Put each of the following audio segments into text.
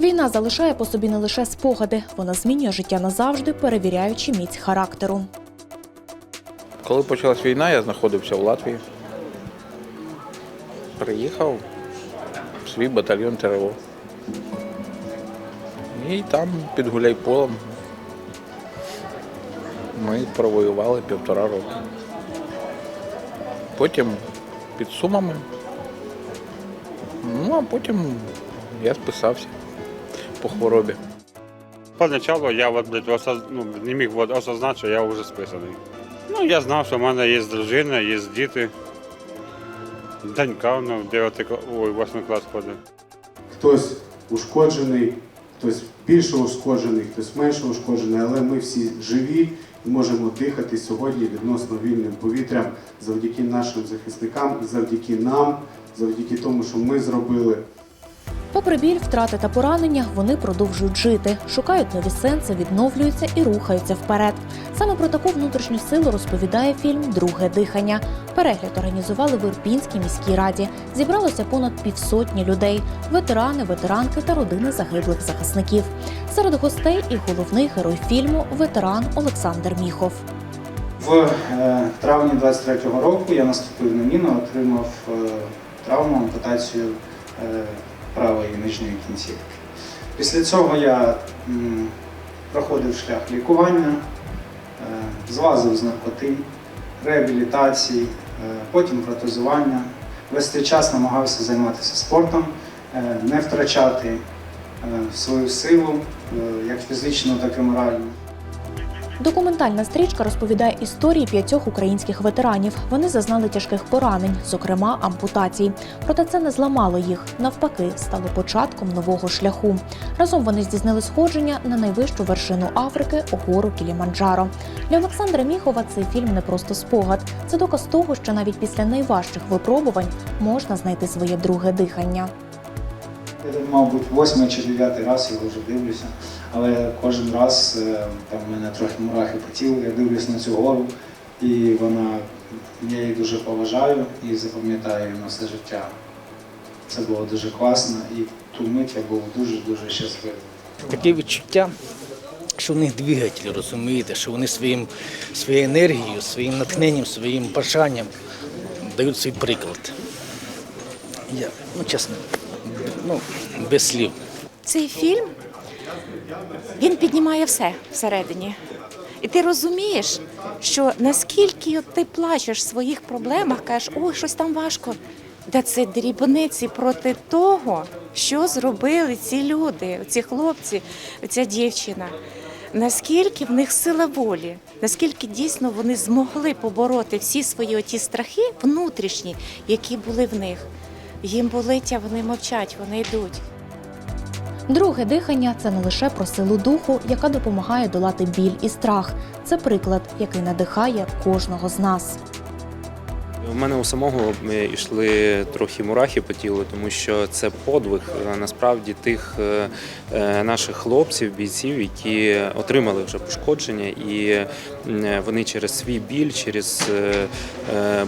Війна залишає по собі не лише спогади, вона змінює життя назавжди, перевіряючи міць характеру. Коли почалась війна, я знаходився в Латвії. Приїхав в свій батальйон ТРО. І там під Гуляйполем ми провоювали півтора року. Потім під Сумами. Ну, а потім я списався по хворобі. Поначалу я вот, блядь, осоз... ну, не міг осознати, що я вже списаний. Ну, я знав, що в мене є дружина, є діти. Донька, ну, 9 кла- ой, 8 клас ходить. хтось ушкоджений, хтось більше ушкоджений, хтось менше ушкоджений, але ми всі живі і можемо дихати сьогодні відносно вільним повітрям завдяки нашим захисникам завдяки нам, завдяки тому, що ми зробили. Попри біль, втрати та поранення, вони продовжують жити, шукають нові сенси, відновлюються і рухаються вперед. Саме про таку внутрішню силу розповідає фільм Друге дихання. Перегляд організували в Ірпінській міській раді. Зібралося понад півсотні людей: ветерани, ветеранки та родини загиблих захисників. Серед гостей і головний герой фільму ветеран Олександр Міхов. В е, травні 23-го року я наступив на міну, отримав е, травму, ампутацію е, правої нижньої кінцівки. Після цього я проходив шлях лікування, е, злазив з наркотин, реабілітації, е, потім протезування. Весь цей час намагався займатися спортом, е, не втрачати свою силу, як фізичну, так і моральну. Документальна стрічка розповідає історії п'ятьох українських ветеранів. Вони зазнали тяжких поранень, зокрема ампутацій. Проте це не зламало їх. Навпаки, стало початком нового шляху. Разом вони здійснили сходження на найвищу вершину Африки гору Кіліманджаро. Для Олександра Міхова цей фільм не просто спогад. Це доказ того, що навіть після найважчих випробувань можна знайти своє друге дихання. Я, мабуть, восьмий чи дев'ятий раз його вже дивлюся, але кожен раз е, там в мене трохи мурахи по тілу, я дивлюсь на цю гору, і вона, я її дуже поважаю і запам'ятаю на все життя. Це було дуже класно, і в ту мить я був дуже-дуже щасливий. Таке відчуття, що в них двигатель, розумієте, що вони своїм, своєю енергією, своїм натхненням, своїм бажанням дають свій приклад. Я, ну чесно, ну, без слів. Цей фільм він піднімає все всередині. І ти розумієш, що наскільки ти плачеш в своїх проблемах, кажеш, ой, щось там важко. Та це дрібниці проти того, що зробили ці люди, ці хлопці, ця дівчина. Наскільки в них сила волі, наскільки дійсно вони змогли побороти всі свої оті страхи внутрішні, які були в них. Їм болить, а вони мовчать, вони йдуть. Друге дихання це не лише про силу духу, яка допомагає долати біль і страх. Це приклад, який надихає кожного з нас. У мене у самого е, йшли трохи мурахи по тілу, тому що це подвиг е, насправді тих е, е, наших хлопців, бійців, які отримали вже пошкодження, і вони через свій біль, через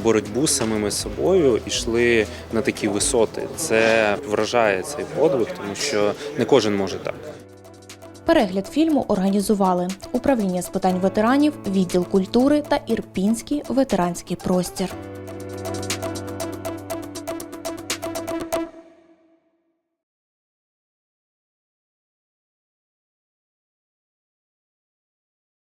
боротьбу з самими собою йшли на такі висоти. Це вражає цей подвиг, тому що не кожен може так. Перегляд фільму організували управління з питань ветеранів, відділ культури та Ірпінський ветеранський простір.